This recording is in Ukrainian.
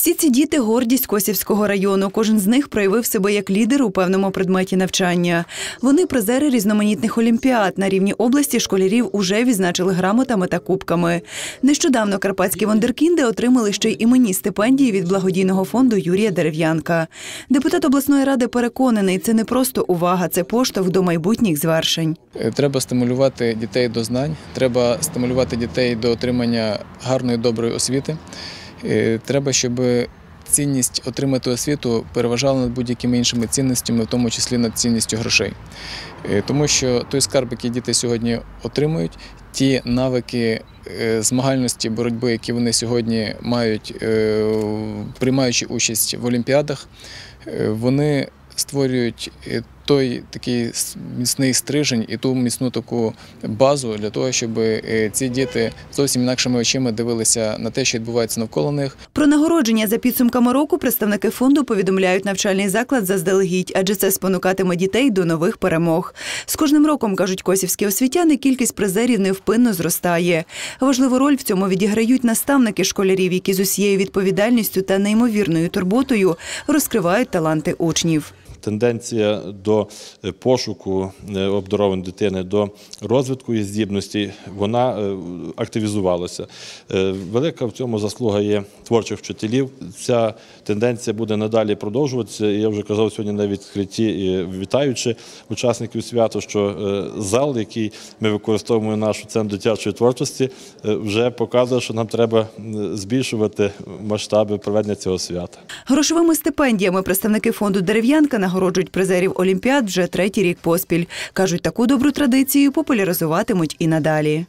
Всі ці діти гордість Косівського району. Кожен з них проявив себе як лідер у певному предметі навчання. Вони призери різноманітних олімпіад. На рівні області школярів уже відзначили грамотами та кубками. Нещодавно карпатські вундеркінди отримали ще й іменні стипендії від благодійного фонду Юрія Дерев'янка. Депутат обласної ради переконаний, це не просто увага, це поштовх до майбутніх звершень. Е, Треба стимулювати дітей до знань, треба стимулювати дітей до отримання гарної доброї освіти. Е, Треба, щоб цінність отримати освіту переважала над будь-якими іншими цінностями, в тому числі над цінністю грошей. Е, Тому що той скарб, який діти сьогодні отримують, ті навики е, змагальності боротьби, які вони сьогодні мають, приймаючи участь в олімпіадах, вони створюють той такий міцний стрижень і ту міцну таку базу для того, щоб е, ці діти зовсім інакшими очима дивилися на те, що відбувається навколо них, Про нагородження за підсумками року представники фонду повідомляють навчальний заклад заздалегідь, адже це спонукатиме дітей до нових перемог. З кожним роком, кажуть косівські освітяни, кількість призерів невпинно зростає. Важливу роль в цьому відіграють наставники школярів, які з усією відповідальністю та неймовірною турботою розкривають таланти учнів. Тенденція до е, пошуку е, обдарованої дитини, до розвитку її здібностей, вона е, активізувалася. Велика в цьому заслуга є творчих вчителів. Ця тенденція буде надалі продовжуватися. Я вже казав сьогодні на відкритті, і вітаючи учасників свята, що зал, який ми використовуємо наш центр дитячої творчості, вже показує, що нам треба збільшувати масштаби проведення цього свята. Грошовими стипендіями представники фонду Дерев'янка нагороджують призерів Олімпіад вже третій рік поспіль. Кажуть, таку добру традицію популяризуватимуть і надалі.